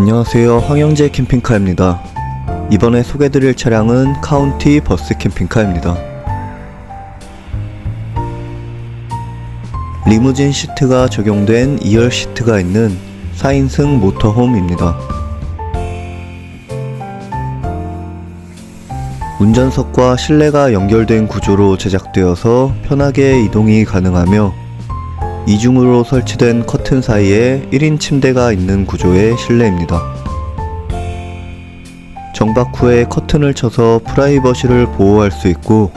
안녕하세요. 황영재 캠핑카입니다. 이번에 소개드릴 차량은 카운티 버스 캠핑카입니다. 리무진 시트가 적용된 2열 시트가 있는 4인승 모터홈입니다. 운전석과 실내가 연결된 구조로 제작되어서 편하게 이동이 가능하며 이중으로 설치된 커튼 사이에 1인 침대가 있는 구조의 실내입니다. 정박 후에 커튼을 쳐서 프라이버시를 보호할 수 있고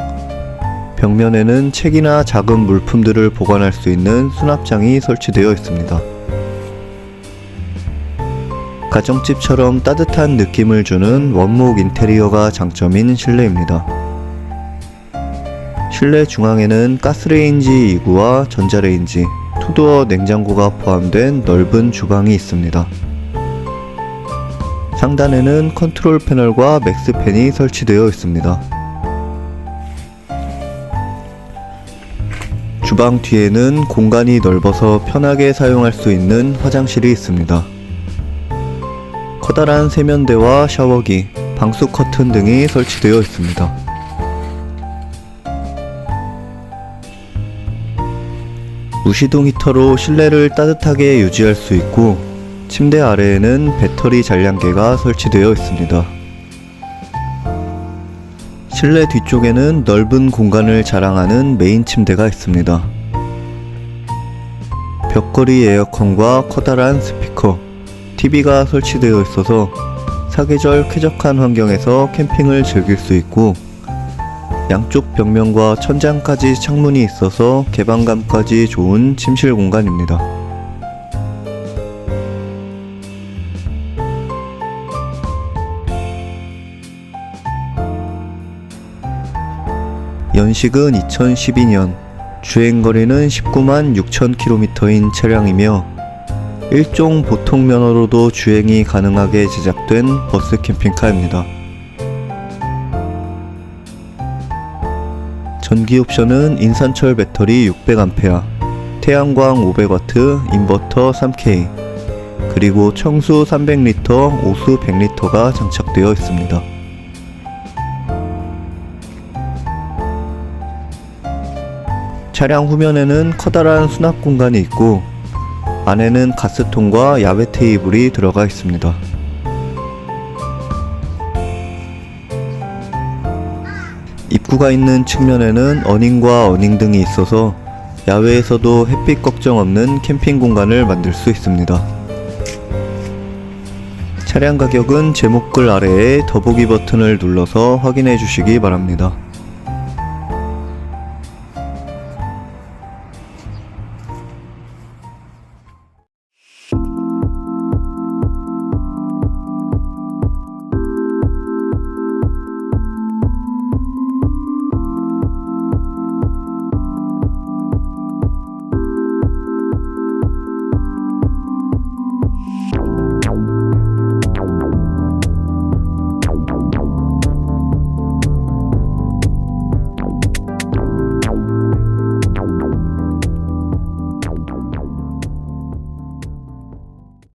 벽면에는 책이나 작은 물품들을 보관할 수 있는 수납장이 설치되어 있습니다. 가정집처럼 따뜻한 느낌을 주는 원목 인테리어가 장점인 실내입니다. 실내 중앙에는 가스레인지 2구와 전자레인지, 투도어 냉장고가 포함된 넓은 주방이 있습니다. 상단에는 컨트롤 패널과 맥스팬이 설치되어 있습니다. 주방 뒤에는 공간이 넓어서 편하게 사용할 수 있는 화장실이 있습니다. 커다란 세면대와 샤워기, 방수 커튼 등이 설치되어 있습니다. 무시동 히터로 실내를 따뜻하게 유지할 수 있고 침대 아래에는 배터리 잔량계가 설치되어 있습니다. 실내 뒤쪽에는 넓은 공간을 자랑하는 메인 침대가 있습니다. 벽걸이 에어컨과 커다란 스피커, TV가 설치되어 있어서 사계절 쾌적한 환경에서 캠핑을 즐길 수 있고 양쪽 벽면과 천장까지 창문이 있어서 개방감까지 좋은 침실 공간입니다. 연식은 2012년, 주행거리는 19만 6천 킬로미터인 차량이며 일종 보통 면허로도 주행이 가능하게 제작된 버스 캠핑카입니다. 전기 옵션은 인산철 배터리 600A, 태양광 500W, 인버터 3K, 그리고 청수 300리터, 오수 100리터가 장착되어 있습니다. 차량 후면에는 커다란 수납 공간이 있고 안에는 가스통과 야외 테이블이 들어가 있습니다. 입구가 있는 측면에는 어닝과 어닝 등이 있어서 야외에서도 햇빛 걱정 없는 캠핑 공간을 만들 수 있습니다. 차량 가격은 제목글 아래에 더보기 버튼을 눌러서 확인해 주시기 바랍니다.